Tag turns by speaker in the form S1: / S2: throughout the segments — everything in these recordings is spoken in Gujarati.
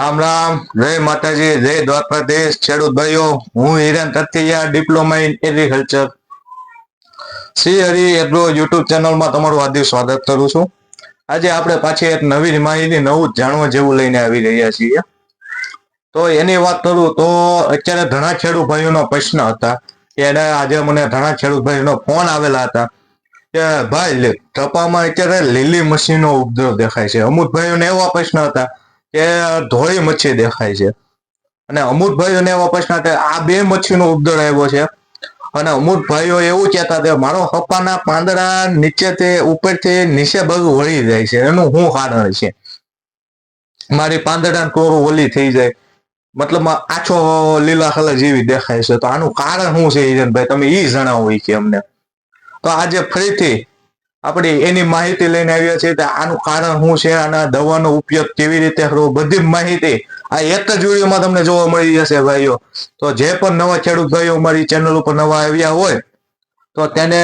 S1: રામ રામ. જય માતાજી, જય દ્વારકા દેશ ખેડૂત ભાઈઓ, હું Hiren Tathiya diploma in agriculture. Shri Hari agro YouTube ચેનલમાં તમારું હાર્દિક સ્વાગત કરું છું. આજે આપણે પાછી એક નવી માહિતી, નવું જાણવા જેવું લઈને આવી રહ્યા છીએ. તો એની વાત કરું તો અત્યારે ઘણા ખેડૂત ભાઈઓનો પ્રશ્ન હતા. કે એને આજે મને ઘણા ખેડૂત ભાઈઓનો ફોન આવેલા હતા. કે ભાઈ ટપામાં અત્યારે લીલી મશીનો ઉપદ્રવ દેખાય છે. અમુક ભાઈઓને એવા પ્રશ્ન હતા. કે ધોળી મચ્છી દેખાય છે. અને અમુક અને પ્રશ્ન હતા, આ બે મચ્છીનો ઉપદ્રવ આવ્યો છે. અને અમુક ભાઈઓ એવું કહેતા કે મારો હપ્પાના પાંદડા નીચેથી ઉપરથી નીચે બધું વળી જાય છે, એનું શું કારણ છે. મારી પાંદડા કોરું ઓલી થઈ જાય. મતલબ આછો લીલા કલર જેવી દેખાય છે. તો આનું કારણ શું છે હિરેનભાઈ તમે એ જણાવો કે અમને. તો આજે ફરીથી આપણે એની માહિતી લઈને આવ્યા છીએ આનું કારણ શું છે આના દવાનો ઉપયોગ કેવી રીતે કરવો? બધી માહિતી આ એક જ વિડીયોમાં તમને જોવા મળી જશે ભાઈઓ. તો જે પણ નવા ખેડૂત ભાઈઓ મારી ચેનલ ઉપર નવા આવ્યા હોય, તો તેને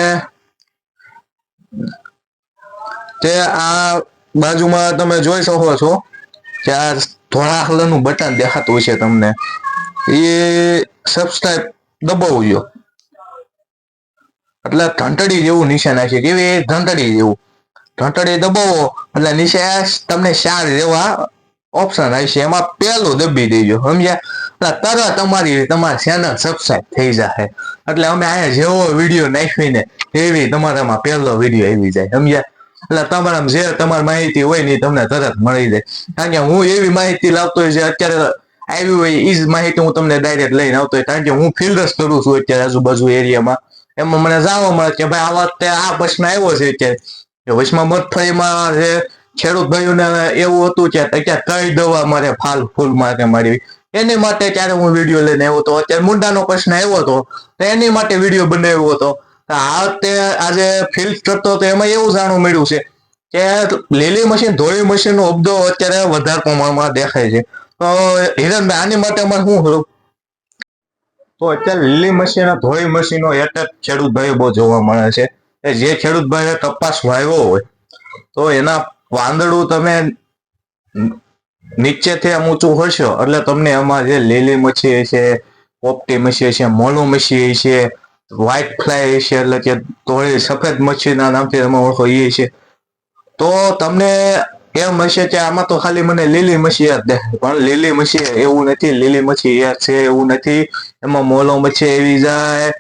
S1: તે આ બાજુમાં તમે જોઈ શકો છો કે આ ધોળા કલરનું બટન દેખાતું છે તમને. એ સબસ્ક્રાઈબ દબાવજો. એટલે ઘંટડી જેવું નિશાન નાખી કેવી? ઘંટડી જેવું. ઘંટડી દબાવો. એટલે નિશાન તમને ચાર જેવા ઓપ્શન આવશે એમાં પેલું દબી દેજો, સમજ્યા? એટલે તરત તમારી તમારી ચેનલ સબસ્ક્રાઈબ થઈ જાય એટલે અમે અહીંયા જેવો વીડિયો નાખીને એવી તમારામાં પહેલો વીડિયો આવી જાય, સમજ્યા? એટલે તમારામાં જે તમારી માહિતી હોય ને તમને તરત મળી જાય. કારણ કે હું એવી માહિતી લાવતો હોય જે અત્યારે આવી હોય એ જ માહિતી હું તમને ડાયરેક્ટ લઈને આવતો હોય. કારણ કે હું ફિલ્ડર્સ કરું છું અત્યારે આજુબાજુ એરિયામાં એમાં મને જાણવા મળે કે ભાઈ આ વખતે આ પ્રશ્ન આવ્યો છે કે વચમાં મગફળીમાં જે ખેડૂત ભાઈઓને એવું હતું કે અત્યારે કઈ દવા મારે ફાલ ફૂલ માટે મારી. એની માટે ત્યારે હું વીડિયો લઈને આવ્યો હતો. અત્યારે મુંડાનો પ્રશ્ન આવ્યો હતો. તો એની માટે વીડિયો બનાવ્યો હતો. તો આ વખતે આજે ફિલ્ડ કરતો હતો, એમાં એવું જાણવા મળ્યું છે કે લીલી મશીન, ધોળી મશીનનો અબદો અત્યારે વધારે પ્રમાણમાં દેખાય છે. તો હિરણભાઈ, આની માટે અમારે શું તો અત્યારે લીલી મશીન, ધોળી મશીનો એક જ ખેડૂત ભાઈઓ બહુ જોવા મળે છે. કે જે ખેડૂત ભાઈએ કપાસ વાવ્યો હોય, તો એના વાંદડું તમે નીચેથી આમ ઊંચું હશો એટલે તમને એમાં જે લીલી મચ્છી છે પોપટી મચ્છી છે, મોલું મચ્છી છે વ્હાઇટ ફ્લાય છે, એટલે કે ધોળી સફેદ મચ્છીના નામથી તમે ઓળખો એ છે. તો તમને એમ હશે કે આમાં તો ખાલી મને લીલી મચ્છી જ દે પણ લીલી મચ્છી એવું નથી, લીલી મચ્છી એ છે એવું નથી. એમાં મોલો મચ્છી આવી જાય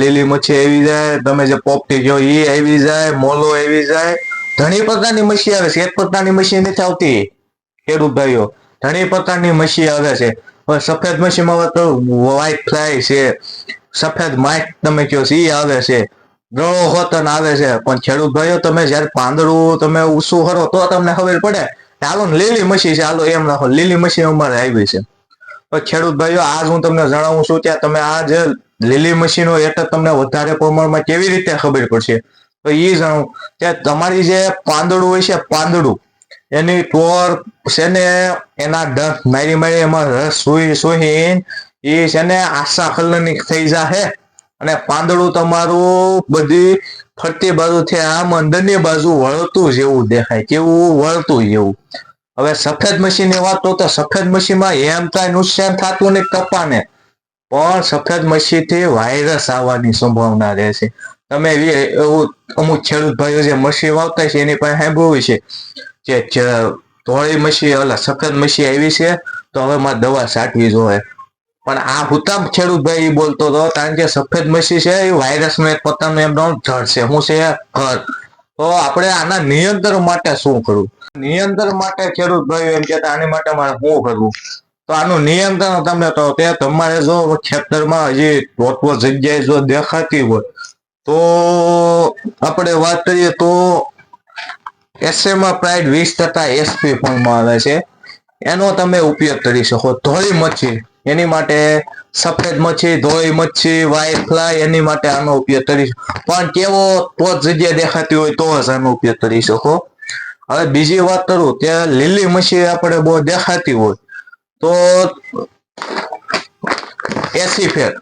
S1: લીલી મચ્છી આવી જાય, તમે જે પોપટી જો એ આવી જાય, મોલો આવી જાય. ઘણી પ્રકારની મચ્છી આવે છે. એક પ્રકારની મચ્છી નથી આવતી. ખેડૂત ભાઈઓ, ઘણી પ્રકારની મચ્છી આવે છે. હવે સફેદ મચ્છીમાં આવે તો વ્હાઈટ ફ્લાય છે. સફેદ માઇક તમે કહો છો, ઈ આવે છે. ગળો હોતન આવે છે. પણ ખેડૂત ભાઈઓ, તમે જયારે પાંદડું તમે ઊંચું કરો તો તમને ખબર પડે હાલો લીલી મચ્છી છે. હાલો એમ નાખો લીલી મચ્છી અમારે આવી છે. ખેડૂત ભાઈઓ, આજ હું તમને જણાવું છું કે તમે આ જે લીલી મશીનો હેઠળ તમને વધારે પ્રમાણમાં કેવી રીતે ખબર પડશે? તો એ જાણું કે તમારી જે પાંદડું હોય છે, પાંદડું, એની ટોર છે ને, એના ડંખ મારી મારી એમાં રસ સુઈ સુઈ એ છે ને આશા કલરની થઈ જાહે. અને પાંદડું તમારું બધી ફરતી બાજુથી આમ અંદરની બાજુ વળતું જેવું દેખાય. કેવું વળતું જેવું. હવે સફેદ મશીનની વાત તો સફેદ મશીનમાં એમ કાંઈ નુકસાન થતું નહીં કપાને. પણ સફેદ મશીનથી વાયરસ આવવાની સંભાવના રહે છે. તમે એવું અમુક ખેડૂત ભાઈઓ જે મશી વાવતા છે, એની પાસે સાંભળ્યું છે કે ધોળી મશી ઓલા સફેદ મશી આવી છે, તો હવે મારે દવા છાંટવી જોઈએ. પણ આ હુતામ ખેડૂત ભાઈ બોલતો હતો, કારણ કે સફેદ મશી છે એ વાયરસનો એક પોતાનું એમનો જળ છે. શું છે ઘર. તો આપણે આના નિયંત્રણ માટે શું કરવું? નિયંત્રણ માટે ખેડૂત ભાઈઓ એમ કહેતા, આની માટે મારે શું કરવું તો આનું નિયંત્રણ તમે તો તે તમારે જો ખેતરમાં હજી પોતપોત જગ્યાએ જો દેખાતી હોય, તો આપણે વાત કરીએ તો એસએમાં પ્રાઇડ વીસ ટકા એસપી ફોર્મમાં આવે છે. એનો તમે ઉપયોગ કરી શકો. ધોળી મચ્છી, એની માટે સફેદ મચ્છી, ધોળી મચ્છી વાય ફ્લાય એની માટે આનો ઉપયોગ કરી શકો. પણ કેવો તો જગ્યા દેખાતી હોય તો જ આનો ઉપયોગ કરી શકો. હવે બીજી વાત કરું કે લીલી મચ્છી આપણે બહુ દેખાતી હોય, તો એસી ફેટ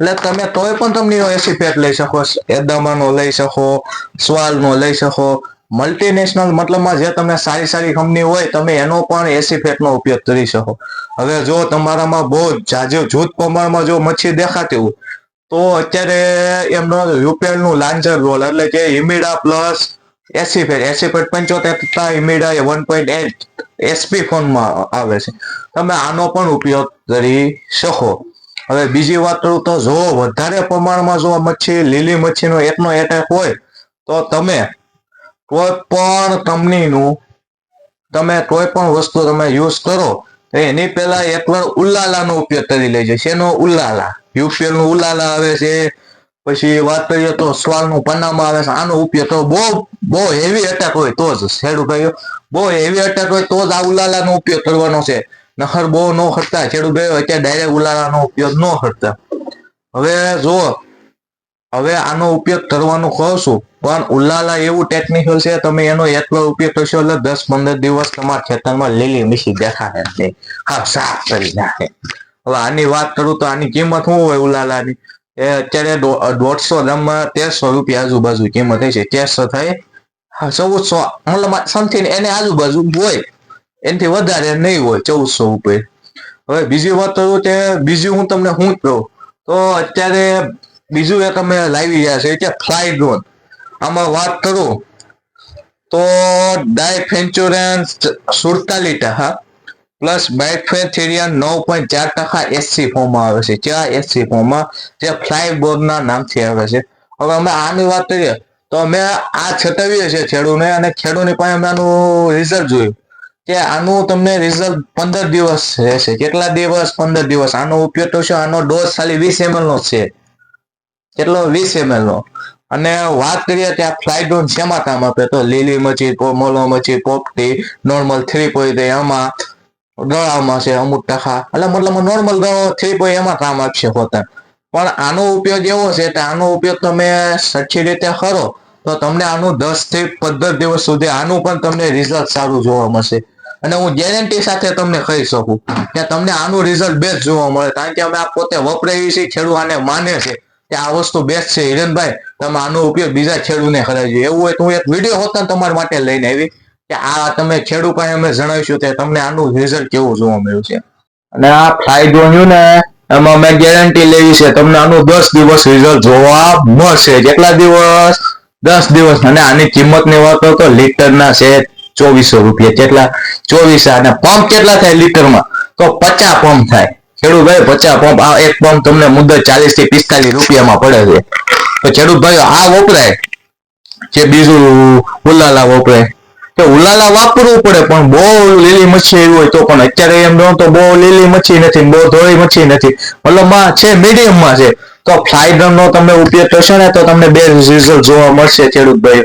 S1: એટલે તમે તોય પણ તમને એસી ફેટ લઈ શકો, એદામાનો લઈ શકો, સ્વાલનો લઈ શકો. મલ્ટીનેશનલ મતલબમાં જે તમે સારી સારી કંપની હોય, તમે એનો પણ એસી ફેટનો ઉપયોગ કરી શકો. હવે જો તમારામાં બહુ જાજો જૂથ પ્રમાણમાં જો મચ્છી દેખાતી હોય, તો અત્યારે એમનો યુપીએલનું લાંજર રોલ એટલે કે હિમિડા પ્લસ એસી ફેટ એસી ફેટ પંચોતેર ઇમિડા વન પોઈન્ટ એટ એસપી ફોનમાં આવે છે. તમે આનો પણ ઉપયોગ કરી શકો. હવે બીજી વાત કરું તો જો વધારે પ્રમાણમાં જો મચ્છી, લીલી મચ્છીનો એકનો એટેક હોય, તો તમે કોઈ પણ કંપનીનું તમે કોઈ પણ વસ્તુ તમે યુઝ કરો, તો એની પહેલા એકવાર ઉલાલાનો ઉપયોગ કરી લેજો. શેનો ઉલાલા? યુપીએલનું ઉલાલા આવે છે પછી વાત કરીએ તો સ્વાલનું પન્નામાં આવે છે, આનો ઉપયોગ તો બહુ બહુ હેવી અટેક હોય તો જ ખેડૂત ભાઈઓ. બહુ હેવી અટેક હોય તો જ આ ઉલાલાનો ઉપયોગ કરવાનો છે. નખર બહુ ન કરતા ખેડૂત ભાઈઓ, અત્યારે ડાયરેક્ટ ઉલાલાનો ઉપયોગ ન કરતા હવે જો હવે આનો ઉપયોગ કરવાનું કહું છું, પણ ઉલાલા એવું ટેકનિકલ છે, તમે એનો એટલો ઉપયોગ કરશો, એટલે દસ પંદર દિવસ તમારા ખેતરમાં લીલી મીસી દેખાશે નહીં. હા, સાફ કરી નાખે. હવે આની વાત કરું તો આની કિંમત શું હોય ઉલાલાની? એ અત્યારે દોઢસો ગ્રામમાં તેરસો રૂપિયા આજુબાજુ કિંમત થઈ છે, તેરસો થાય. હા, ચૌદસો, મતલબ સમથિંગ એને આજુબાજુ હોય. એનાથી વધારે નહીં હોય, ચૌદસો ઉપર હવે બીજી વાત કરું કે બીજું હું તમને શું કહું. તો અત્યારે બીજું એક અમે લાવી રહ્યા છે કે ફ્લાય ડ્રોન આમાં વાત કરું. તો ડાયફેન્ચુરન્સ સુડતાલીટા ટકા પ્લસ બાયફેથેરિયન નવ પોઈન્ટ ચાર ટકા એસસી ફોર્મમાં આવે છે. ક્યાં એસસી ફોર્મમાં જે ફ્લાય બોર્ડના નામથી આવે છે. હવે અમે આની વાત કરીએ, તો અમે આ છતાવીએ છીએ ખેડૂને અને ખેડૂની પાસે અમે આનું રિઝલ્ટ જોયું કે આનું તમને રિઝલ્ટ પંદર દિવસ રહેશે. કેટલા દિવસ? પંદર દિવસ. આનો ઉપયોગ તો છે આનો ડોઝ ખાલી વીસ એમએલ નો છે. કેટલો? વીસ એમએલ નો. અને વાત કરીએ કે આ ફ્લાઇડોન શેમાં કામ આપે? તો લીલી મચ્છી પો- મોલો મચ્છી પોપટી નોર્મલ થ્રી પોઈન્ટ એમાં ગળામાં છે, અમુક ટકા એટલે મતલબ નોર્મલ ગળો થ્રી પોઈન્ટ એમાં કામ આપશે હોતા પણ આનો ઉપયોગ એવો છે કે આનો ઉપયોગ તમે સચી રીતે કરો, તો તમને આનું દસથી પંદર દિવસ સુધી આનું પણ તમને રિઝલ્ટ સારું જોવા મળશે. અને હું ગેરંટી સાથે તમને કહી શકું કે તમને આનું રિઝલ્ટ બેસ્ટ જોવા મળે. કારણ કે અમે આ પોતે વપરાઈએ છીએ ખેડૂત આને માને છે કે આ વસ્તુ બેસ્ટ છે. હિરેનભાઈ, તમે આનો ઉપયોગ બીજા ખેડૂતને કરાવજો. એવું હોય તો હું એક વીડિયો હોતા તમારા માટે લઈને આવી. કે આ તમે ખેડૂત પાસે અમે જણાવીશું કે તમને આનું રિઝલ્ટ કેવું જોવા મળ્યું છે. અને આ ફાયદો રહ્યું ને, એમાં અમે ગેરંટી લેવી છે, તમને આનું દસ દિવસ રિઝલ્ટ જોવા મળશે. કેટલા દિવસ? દસ દિવસ. અને આની કિંમતની વાત કરું તો લીટરના છે ચોવીસો રૂપિયા. કેટલા? ચોવીસ અને પંપ કેટલા થાય લીટરમાં? તો પચાસ પંપ થાય. ખેડૂત ભાઈ, પચાસ પંપ આ એક પંપ તમને મુદત ચાલીસથી પિસ્તાલીસ રૂપિયામાં પડે છે. તો ખેડૂત ભાઈઓ, આ વપરાય. જે બીજું ઉલાલા વપરાય. કે ઉલાલા વાપરવું પડે, પણ બહુ લીલી મચ્છી એવી હોય તો પણ અત્યારે એમ કહું તો બહુ લીલી મચ્છી નથી બહુ ધોળી મચ્છી નથી. મતલબ છે મીડિયમમાં છે. તો ફ્લાઇડર નો તમે ઉપયોગ કરશો ને તો તમને બે રિઝલ્ટ જોવા મળશે ખેડૂત ભાઈ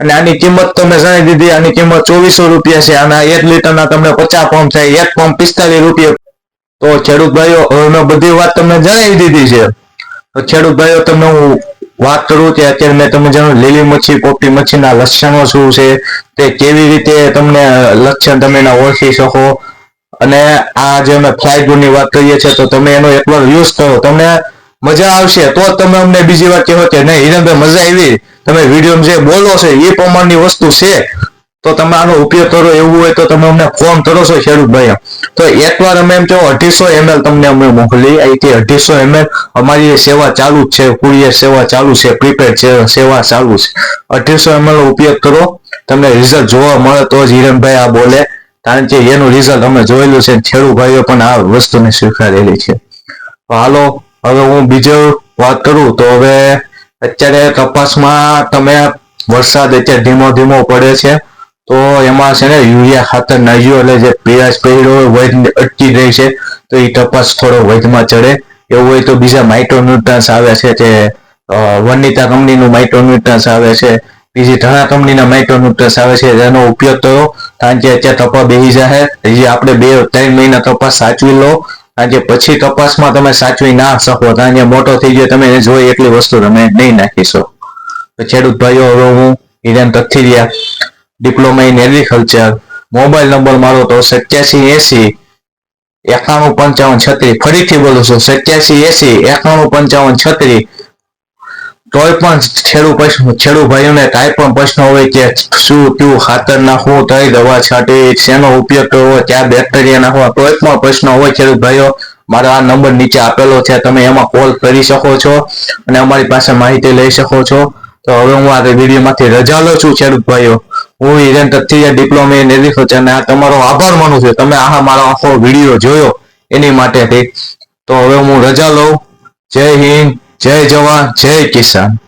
S1: અને આની કિંમત તમે જાણી દીધી, આની કિંમત ચોવીસો રૂપિયા છે આના એક લીટરના તમને પચાસ પંપ થાય, એક પંપ પિસ્તાલીસ રૂપિયા. તો ખેડૂત ભાઈઓ, હવે બધી વાત તમને જણાવી દીધી છે. ખેડૂત ભાઈઓ, તમને હું વાત કરું કે અત્યારે મેં તમને જણાવ્યું લીલી મચ્છી પોપટી મચ્છીના લક્ષણો શું છે, તે કેવી રીતે તમને લક્ષણ તમે એના ઓળખી શકો? અને આ જે અમે ફ્લાઇટની વાત કરીએ છીએ, તો તમે એનો એકવાર યુઝ કરો. તમને મજા આવશે, તો તમે અમને બીજી વાર કહો કે નહીં, હિરણભાઈ, મજા આવી. તમે વીડિયો જે બોલો છો, એ પ્રમાણની વસ્તુ છે. તો તમે આનો ઉપયોગ કરો, એવું હોય તો તમે અમને ફોન કરો છો ખેડૂત તો એકવાર અમે એમ કહો, અઢીસો એમએલ તમને અમે મોકલી અહીંથી અઢીસો એમએલ અમારી સેવા ચાલુ જ છે, કુરિયર સેવા ચાલુ છે પ્રીપેડ સેવા ચાલુ છે. અઢીસો એમએલ નો ઉપયોગ કરો, તમને રિઝલ્ટ જોવા મળે તો જ હિરણભાઈ આ બોલે. કારણ કે એનું રિઝલ્ટ અમે જોયેલું છે ખેડૂત ભાઈઓ પણ આ વસ્તુને સ્વીકારેલી છે. તો હાલો, હવે હું બીજો વાત કરું, તો હવે અત્યારે કપાસમાં તમે વરસાદ અત્યારે ધીમો ધીમો પડે છે. તો એમાં છે ને યુરિયા ખાતર નાખ્યું એટલે જે પીળાશ પડ્યો હોય વૈદ અટકી રહી છે, તો એ તપાસ થોડો વૈદમાં ચડે. એવું હોય તો બીજા માઇક્રોન્યુટ્રન્સ આવે છે તે વનિતા કંપનીનું માઇક્રોન્યુટ્રન્સ આવે છે, બીજી ઘણા કંપનીના માઇક્રોન્યુટ્રન્સ આવે છે, જેનો ઉપયોગ થયો કારણ કે અત્યારે કપા બેસી જાય હજી આપણે બે, ત્રણ મહિના તપાસ સાચવી લો, કારણ કે પછી તપાસમાં તમે સાચવી ના શકો, કારણ કે મોટો થઈ ગયો, તમે જોઈ એટલી વસ્તુ તમે નહીં નાખી શકો. ખેડૂત ભાઈઓ, હવે હું Hiren Tathiriya diploma in agriculture mobile number મારો તો સત્યાસી એસી, એકાણું પંચાવન છત્રીસ ફરીથી બોલું છું, સત્યાસી એસી, એકાણું પંચાવન છત્રીસ કોઈ પણ છેડું પ્રશ્ન, છેડું ભાઈઓને કાંઈ પણ પ્રશ્ન હોય કે શું, કયું ખાતર નાખવું કઈ દવા છાંટવી શેનો ઉપયોગ કરવો, ક્યાં બેક્ટેરિયા નાખવા કોઈ પણ પ્રશ્ન હોય ખેડૂત ભાઈઓ. મારો આ નંબર નીચે આપેલો છે, તમે એમાં કોલ કરી શકો છો અને અમારી પાસે માહિતી લઈ શકો છો. તો હવે હું આ વિડીયોમાંથી રજા લઉં છું ખેડૂત ભાઈઓ. હું હિરેન તથ્થીયા ડિપ્લોમા ઇન છે અને આ તમારો આભાર માનું છું. તમે આ મારો આખો વીડિયો જોયો, એની માટે તો હવે હું રજા લઉં. જય હિન્દ, જય જવાન, જય કિસાન.